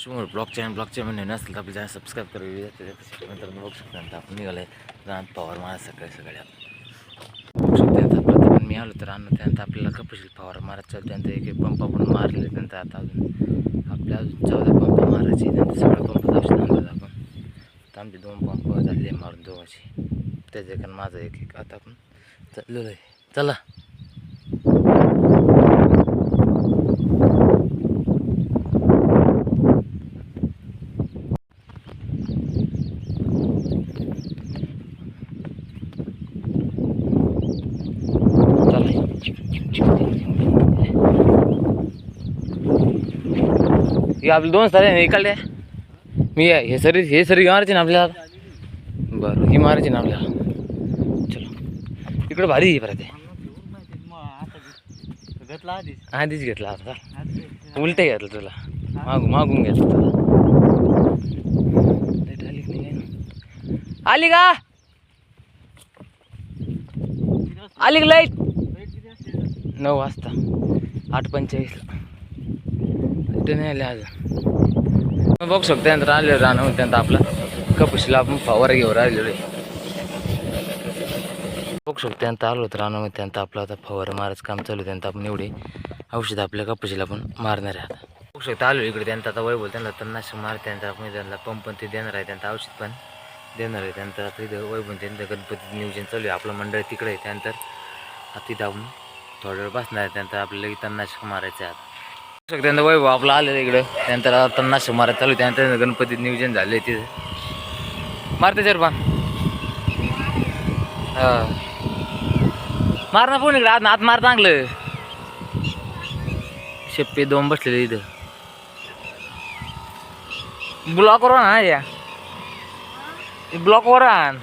समोर block channel block channel नसेल तर आपलं चॅनल सबस्क्राईब करावी त्याच्यानंतर बघू शकता आता आपण निघाले रान पवार मारा सकाळी सकाळी बघू आता प्रथम मी आलो तर आणून त्यानंतर आपल्याला कपशील फवार मारत चालू त्यानंतर एक एक पंप आपण मारले त्यानंतर आता अजून आपल्या अजून चौदा पंप मारायचे त्यानंतर सगळं पंप औषध आणलं आपण तर आमचे दोन पंप झाले मारून दोघांचे त्याच्या कारण माझं एक एक आता आपण चाललेलो आहे चला हे आपले दोन सर आहे इकडले. मी हे सरी हे सरी मारायची ना आपल्याला? बरं ही मारायची ना आपल्याला. चलो. इकडं भारी आहे बरं ते घेतला आधीच घेतला आता. उलटे घेतलं तुला. मागून मागून घेतलं तुला. आली आली का? आली का लाइट? नऊ वाजता. आठ पंचेचाळीसला. लाइट नाही आले आज. बघू शकतो त्यानंतर आले राहणं त्यानंतर आपला कपशीला आपण फवार घेऊन राहिलेलो आहे. बघू शकतो त्यानंतर आलो होतं रानामध्ये. त्यानंतर आपलं आता फवार मारायचं काम चालू त्यांना त्यानंतर आपण एवढे औषध आपल्या कपशीला आपण मारणार आहे आता. बघू शकतो आलो इकडे. त्यानंतर आता वैभव त्यांना तणनाशक मार त्यानंतर आपण त्यांना पंप पण ते देणार आहे. त्यानंतर औषध पण देणार आहे. त्यानंतर आता इथं वैभव त्यांचं गणपती नियोजन चालू आहे. आपलं मंडळ तिकडे आहे. त्यानंतर आता तिथं आपण थोड्या वेळ बसणार आहे. त्यानंतर आपल्याला लगेच तणनाशक मारायचं आहे आता. त्यांचा वैभव आपला आलेलं इकडं. त्यानंतर आता तणनाशक मारायचं चालू आहे. त्यानंतर गणपती नियोजन झाले तिथे. तिथं मारते सर पण. मार ना फोन इकडे? आत आत मार चांगलं. शेप्पे दोन बसलेले इथं. ब्लॉकवर आण हा या. ब्लॉकवर आण